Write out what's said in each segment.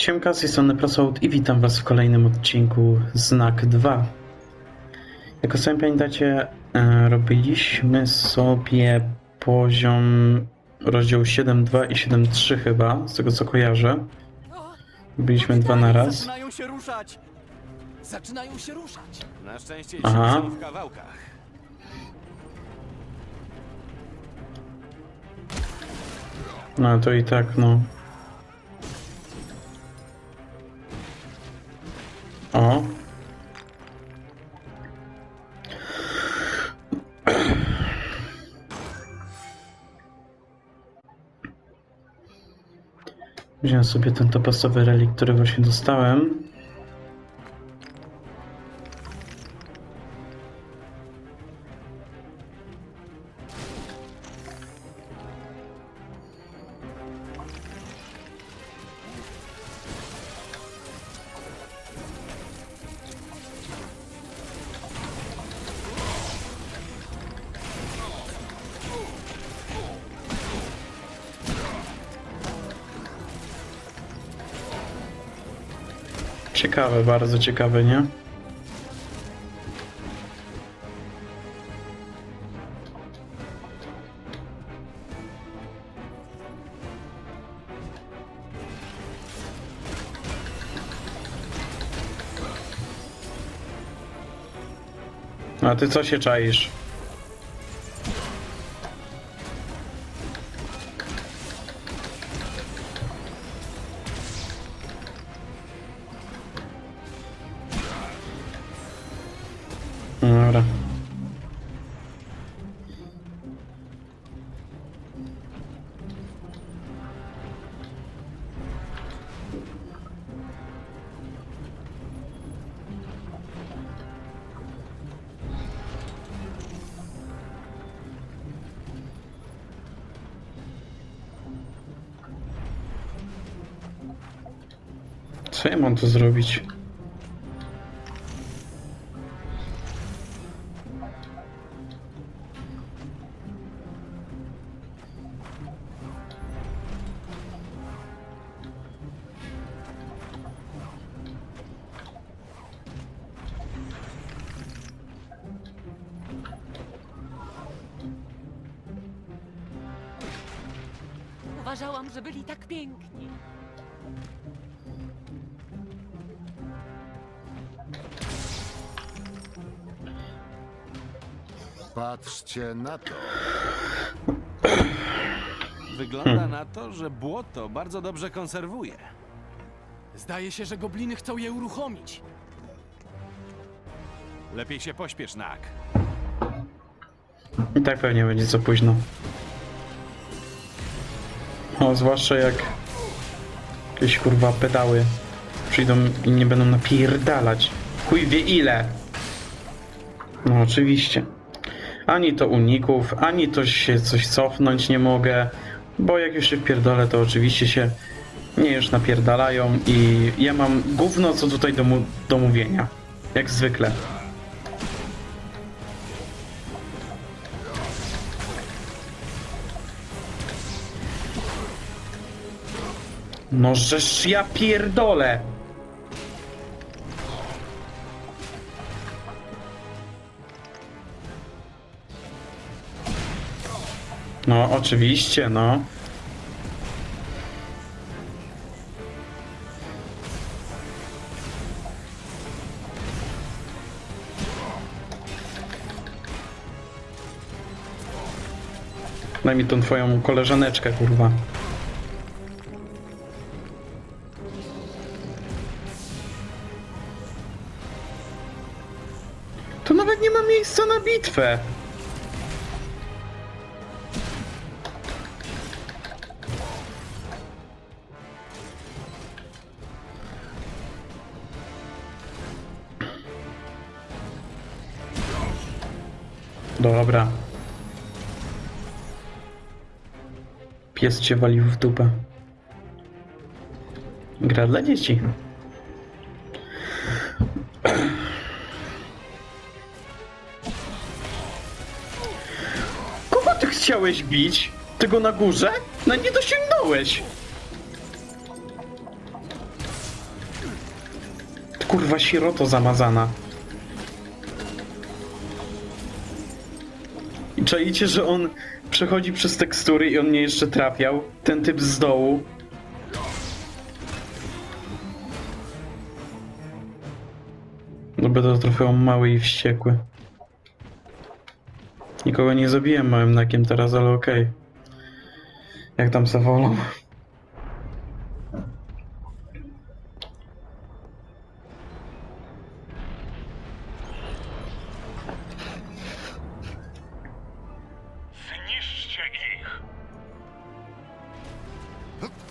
Siemka, z tej strony Prosout i witam was w kolejnym odcinku Znak 2. Jak sami pamiętacie, e, robiliśmy sobie poziom rozdział 7.2 i 7.3 chyba, z tego co kojarzę. Byliśmy dwa na raz. Zaczynają się ruszać! Zaczynają się ruszać! Na szczęście Aha. w kawałkach. No to i tak, no. Sobie ten topasowy relik, który właśnie dostałem. Ciekawe, bardzo ciekawe, nie? A ty co się czaisz? Co ja mam tu zrobić? Uważałam, że byli tak piękni. Patrzcie na to. Wygląda na to, że błoto bardzo dobrze konserwuje. Zdaje się, że gobliny chcą je uruchomić. Lepiej się pośpiesz, Nak. I tak pewnie będzie za późno. O, zwłaszcza jak jakieś kurwa pedały przyjdą i nie będą napierdalać. Chuj wie ile. No oczywiście. Ani to uników, ani to się coś cofnąć nie mogę, bo jak już się wpierdolę, to oczywiście się nie już napierdalają i ja mam gówno co tutaj do, do mówienia. Jak zwykle. No żeż ja pierdolę! No, oczywiście, no. Daj mi tą twoją koleżaneczkę, kurwa. To nawet nie ma miejsca na bitwę. Dobra. Pies cię walił w dupę. Gra dla dzieci. Kogo ty chciałeś bić? Tego na górze? Na nie dosięgnąłeś. kurwa sieroto zamazana. I czaicie, że on przechodzi przez tekstury i on mnie jeszcze trafiał? Ten typ z dołu. No będę trochę mały i wściekły. Nikogo nie zabiłem małym nakiem teraz, ale okej. Jak tam se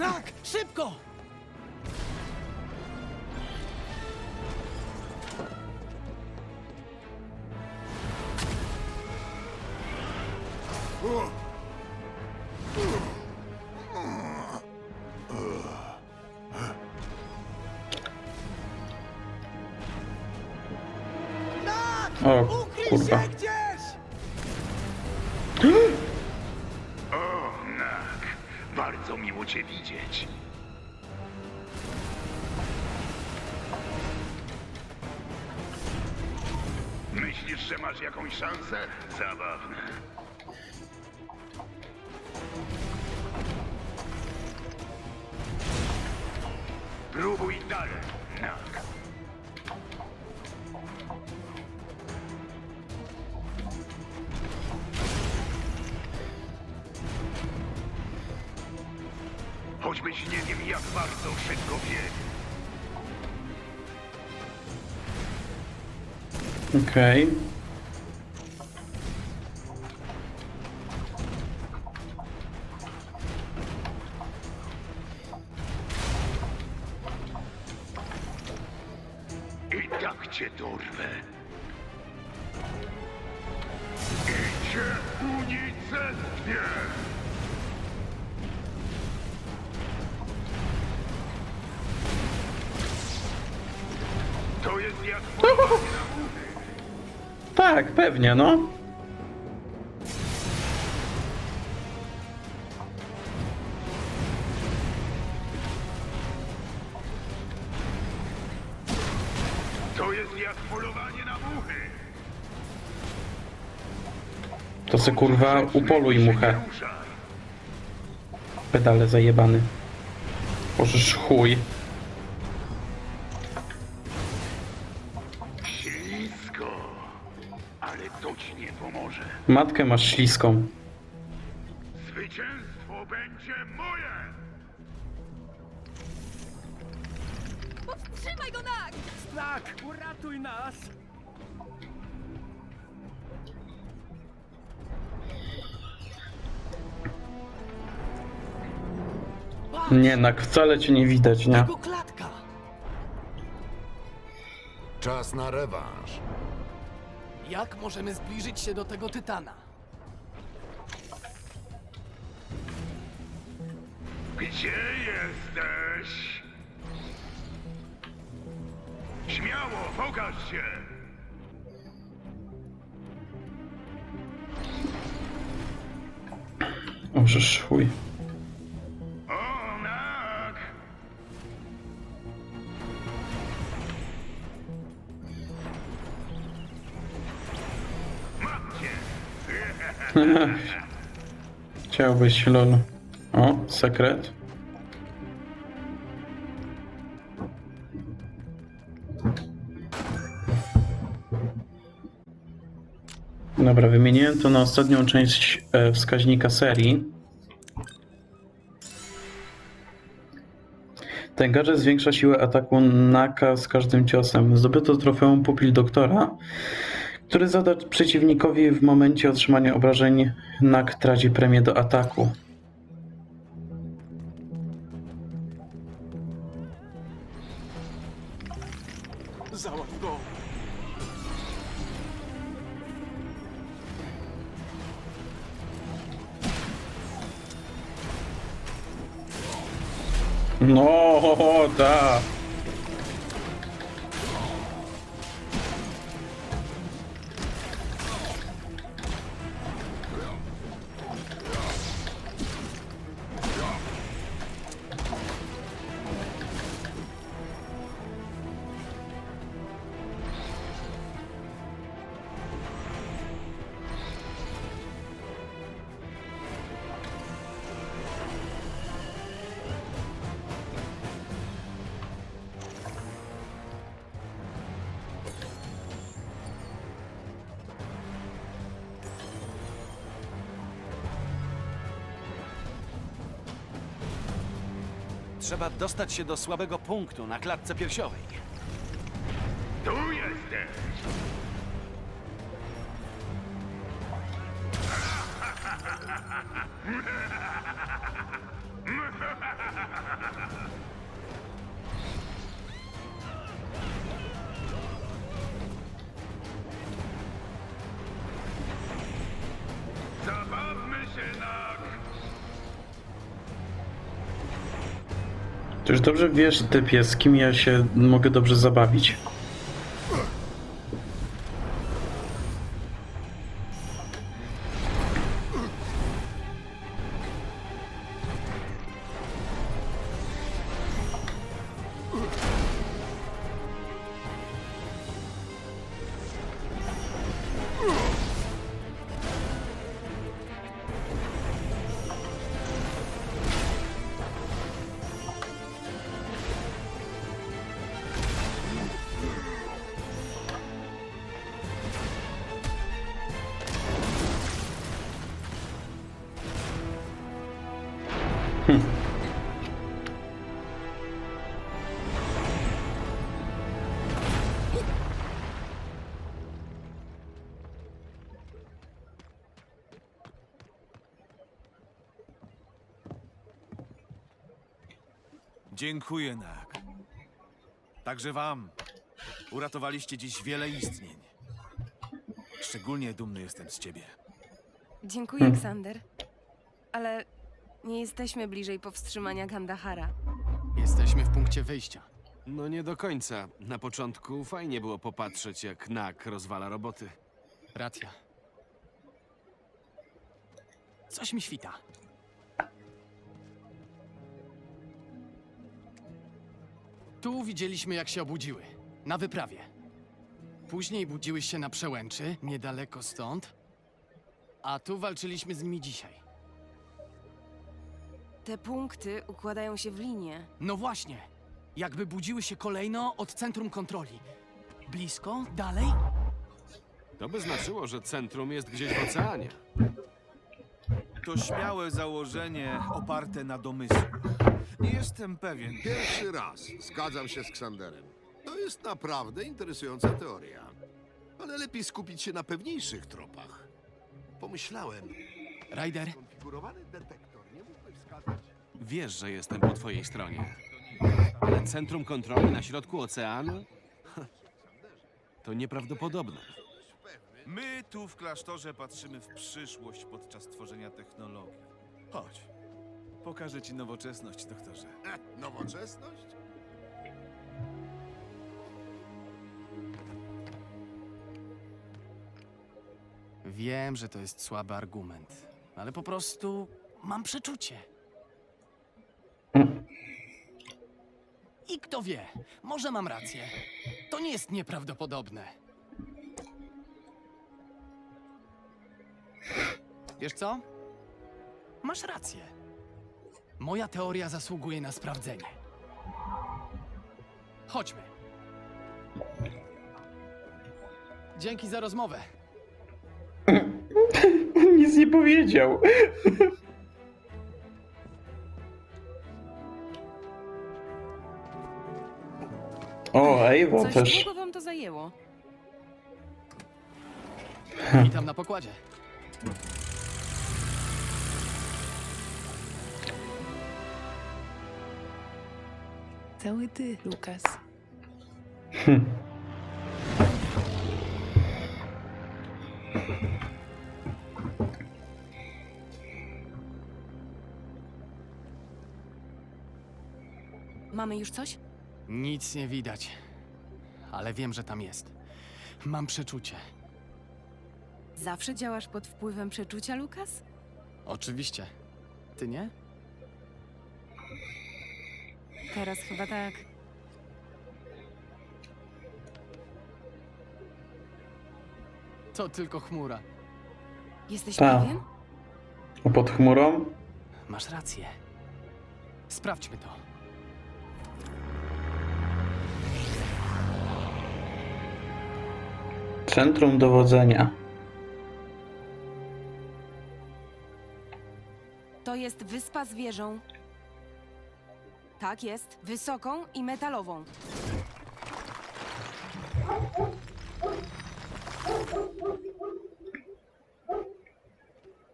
Nak, szybko! O kurwa. Cię widzieć. Myślisz, że masz jakąś szansę? Zabawne. Próbuj dalej, Choćbyś nie wiem, jak bardzo szybko biegł. Okej. I tak cię dorwę. I cię unicestwię! To jest jak. Tak, pewnie, no. To jest jak polowanie na muchy. To se kurwa upoluj muchę. Pedale zajebany. Możesz chuj. Matkę masz śliską. Zwycięstwo będzie moje! Powstrzymaj go, Nak! Nak, uratuj nas! Nie, nak wcale cię nie widać, nie? jego klatka! Czas na rewanż. Jak możemy zbliżyć się do tego tytana? Gdzie jesteś? Śmiało, pokaż się! Możesz chuj. Chciałbyś, lol. O, sekret. Dobra, wymieniłem to na ostatnią część e, wskaźnika serii. Ten gadżet zwiększa siłę ataku Naka z każdym ciosem. Zdobyto trofeum Pupil Doktora, który zada przeciwnikowi w momencie otrzymania obrażeń Nak traci premię do ataku. Załatw go! No, da. Trzeba dostać się do słabego punktu na klatce piersiowej. Tu jesteś! Już dobrze wiesz, typie, z kim ja się mogę dobrze zabawić. Dziękuję, Nak. Także wam. Uratowaliście dziś wiele istnień. Szczególnie dumny jestem z ciebie. Dziękuję, Xander. Ale nie jesteśmy bliżej powstrzymania Gandahara. Jesteśmy w punkcie wyjścia. No nie do końca. Na początku fajnie było popatrzeć, jak Nak rozwala roboty. Racja. Coś mi świta. Tu widzieliśmy, jak się obudziły. Na wyprawie. Później budziły się na przełęczy, niedaleko stąd. A tu walczyliśmy z nimi dzisiaj. Te punkty układają się w linię. No właśnie. Jakby budziły się kolejno od centrum kontroli. Blisko? Dalej? To by znaczyło, że centrum jest gdzieś w oceanie. To śmiałe założenie oparte na domysłach. Nie jestem pewien. Pierwszy raz zgadzam się z Ksanderem. To jest naprawdę interesująca teoria. Ale lepiej skupić się na pewniejszych tropach. Pomyślałem, Ryder, konfigurowany. Wiesz, że jestem po twojej stronie. Ale centrum kontroli na środku oceanu? To nieprawdopodobne. My tu w klasztorze patrzymy w przyszłość podczas tworzenia technologii. Chodź. Pokażę ci nowoczesność, doktorze. E, nowoczesność? wiem, że to jest słaby argument, ale po prostu mam przeczucie. I kto wie, może mam rację. To nie jest nieprawdopodobne. Wiesz co? Masz rację. Moja teoria zasługuje na sprawdzenie. Chodźmy. Dzięki za rozmowę. Nic nie powiedział. O, Ewo Coś też. długo wam to zajęło. Witam na pokładzie. Cały ty, Lukas. Mamy już coś? Nic nie widać, ale wiem, że tam jest. Mam przeczucie. Zawsze działasz pod wpływem przeczucia, Lukas? Oczywiście. Ty nie? Teraz chyba tak. To tylko chmura. Jesteś Ta. pewien? A pod chmurą? Masz rację. Sprawdźmy to. Centrum dowodzenia. To jest wyspa z wieżą. Tak jest, wysoką i metalową.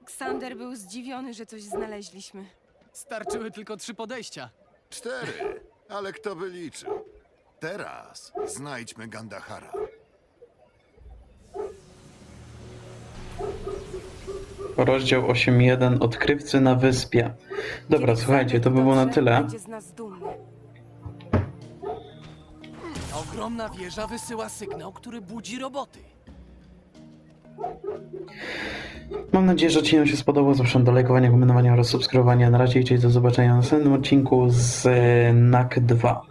Ksander był zdziwiony, że coś znaleźliśmy. Starczyły tylko trzy podejścia. Cztery, ale kto by liczył? Teraz znajdźmy Gandahara. Rozdział 8.1 Odkrywcy na wyspie. Dobra, Kiedy słuchajcie, to by było na tyle. Będzie z nas dumny. Ogromna wieża wysyła sygnał, który budzi roboty. Mam nadzieję, że odcinek się spodobał. Zapraszam do lajkowania, komentowania oraz subskrybowania. Na razie i cześć, do zobaczenia w następnym odcinku z NAK 2.